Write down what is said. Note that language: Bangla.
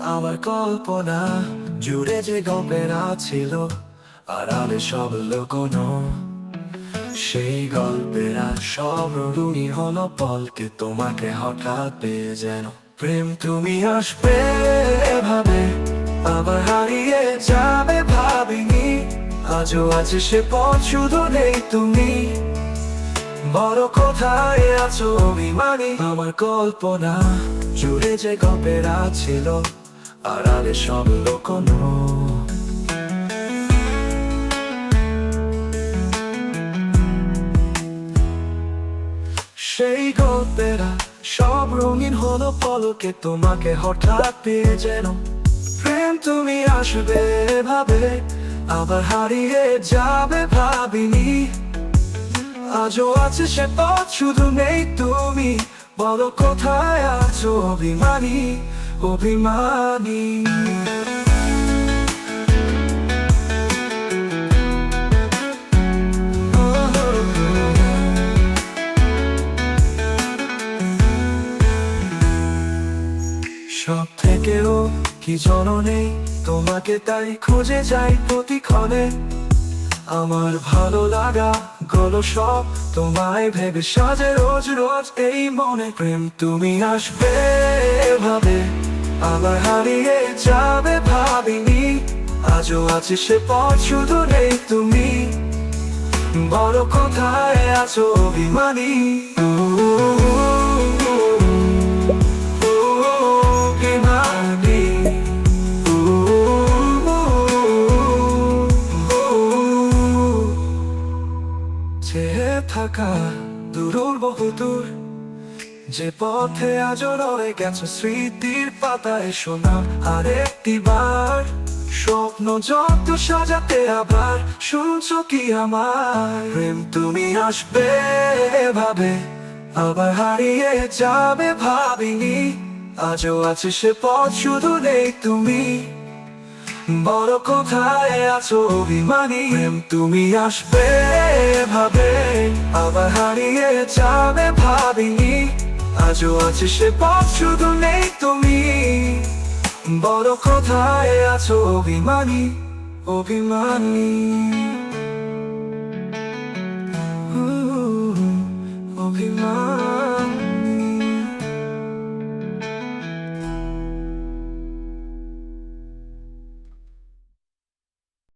কল্পনা জুড়ে যে গল্পেরা ছিল আড়ালে সব লুকোনো সেই গল্পেরা সব রুনি হলো পলকে, তোমাকে হঠাৎ পেয়ে যেন। প্রেম তুমি আসবে এভাবে, আবার হারিয়ে যাবে ভাবিনি। আজও আছে সে পথ, শুধু নেই তুমি। বড় কোথায় আছো অভিমানী? আমার কল্পনা জুড়ে যে গল্পেরা ছিল আড়ালে সব লোকনো সেই গল্পেরা সব রঙিন হলো পলকে, তোমাকে হঠাৎ পেয়ে যেন প্রেম তুমি আসবে ভাবে আবার হারিয়ে যাবে ভাবিনি। আজও আছে সে পথ, শুধু নেই তুমি, বলো কোথায় আছো অভিমানী? অভিমানী। সব থেকেও কি জননে? তোমাকে তাই খুঁজে যাই প্রতিক্ষণে। আমার ভালো লাগা গলো সব, তোমায় ভেবে সাজে রোজ রোজ এই মনে প্রেম। তুমি আসবে ভাবে হারিয়ে যাবে ভাবিনি। আজও আছে সে পথ শুধু নেই তুমি। বড় কোথায় আছো অভিমানী। থাকা দূর বহুদূর। যে পথে আজ রয়ে গেছে স্মৃতির পাতায় শোনা আরেকটি বার। স্বপ্ন যত সাজাতে আবার শুনছো কি আমার? প্রেম তুমি আসবে ভাবে আবার হারিয়ে যাবে ভাবিনি। আজও আছে সে পথ শুধু নেই তুমি। বড় কোথায় আছো অভিমানী? তুমি আসবে ভাবে আবার হারিয়ে যাবে ভাবিনি। আজও আছে সে পথ শুধু নেই তুমি। বড় কোথায় আছো অভিমানী অভিমানী।